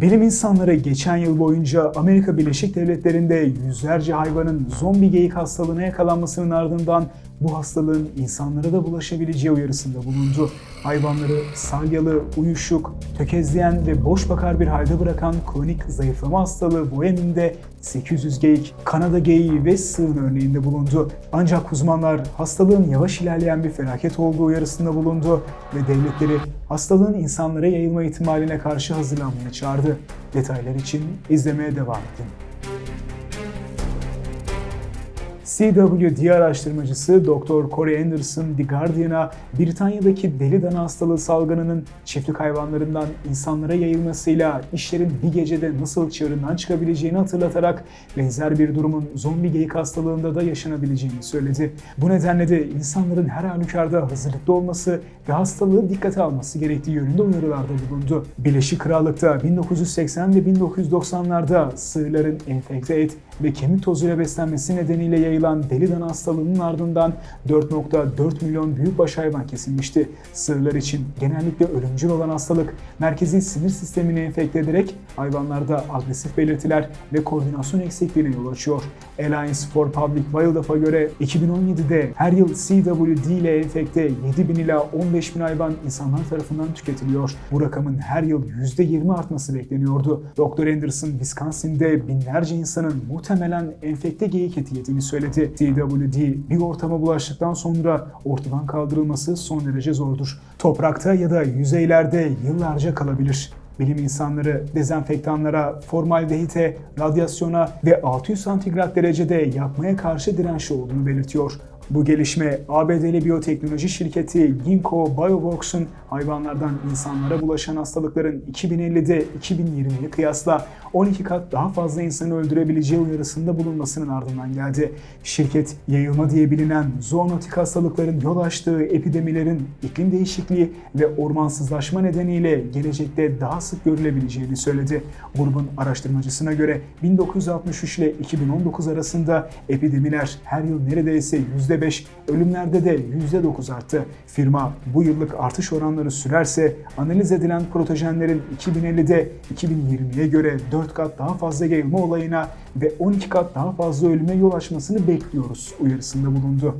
Bilim insanları geçen yıl boyunca Amerika Birleşik Devletleri'nde yüzlerce hayvanın zombi geyik hastalığına yakalanmasının ardından bu hastalığın insanlara da bulaşabileceği uyarısında bulundu. Hayvanları salyalı, uyuşuk, tökezleyen ve boş bakar bir halde bırakan kronik zayıflama hastalığı Boeing'de 800 geyik, Kanada geyiği ve sığın örneğinde bulundu. Ancak uzmanlar hastalığın yavaş ilerleyen bir felaket olduğu uyarısında bulundu ve devletleri hastalığın insanlara yayılma ihtimaline karşı hazırlanmaya çağırdı. Detaylar için izlemeye devam edin. CWD araştırmacısı Dr. Corey Anderson The Guardian'a Britanya'daki deli dana hastalığı salgınının çiftlik hayvanlarından insanlara yayılmasıyla işlerin bir gecede nasıl çığırından çıkabileceğini hatırlatarak benzer bir durumun zombi geyik hastalığında da yaşanabileceğini söyledi. Bu nedenle de insanların her halükarda hazırlıklı olması ve hastalığı dikkate alması gerektiği yönünde uyarılarda bulundu. Birleşik Krallık'ta 1980 ve 1990'larda sığırların enfekte et ve kemik tozuyla beslenmesi nedeniyle yayılan deli dana hastalığının ardından 4.4 milyon büyükbaş hayvan kesilmişti. Sığırlar için genellikle ölümcül olan hastalık merkezi sinir sistemini enfekte ederek hayvanlarda agresif belirtiler ve koordinasyon eksikliğine yol açıyor. Alliance for Public Wildlife'a göre 2017'de her yıl CWD ile enfekte 7 bin ila 15 bin hayvan insanlar tarafından tüketiliyor. Bu rakamın her yıl %20 artması bekleniyordu. Dr. Anderson, Wisconsin'de binlerce insanın muhtemelen enfekte geyik eti yediğini söyledi. CWD bir ortama bulaştıktan sonra ortadan kaldırılması son derece zordur. Toprakta ya da yüzeylerde yıllarca kalabilir. Bilim insanları dezenfektanlara, formaldehite, radyasyona ve 600 santigrat derecede yakmaya karşı dirençli olduğunu belirtiyor. Bu gelişme ABD'li biyoteknoloji şirketi Ginkgo Bioworks'un hayvanlardan insanlara bulaşan hastalıkların 2050'de 2020'ye kıyasla 12 kat daha fazla insanı öldürebileceği uyarısında bulunmasının ardından geldi. Şirket yayılma diye bilinen zoonotik hastalıkların yol açtığı epidemilerin iklim değişikliği ve ormansızlaşma nedeniyle gelecekte daha sık görülebileceğini söyledi. Grubun araştırmacısına göre 1963 ile 2019 arasında epidemiler her yıl neredeyse %5, ölümlerde de %9 arttı. Firma bu yıllık artış oranları sürerse analiz edilen protojenlerin 2050'de 2020'ye göre 4 kat daha fazla yayılma olayına ve 12 kat daha fazla ölüme yol açmasını bekliyoruz uyarısında bulundu.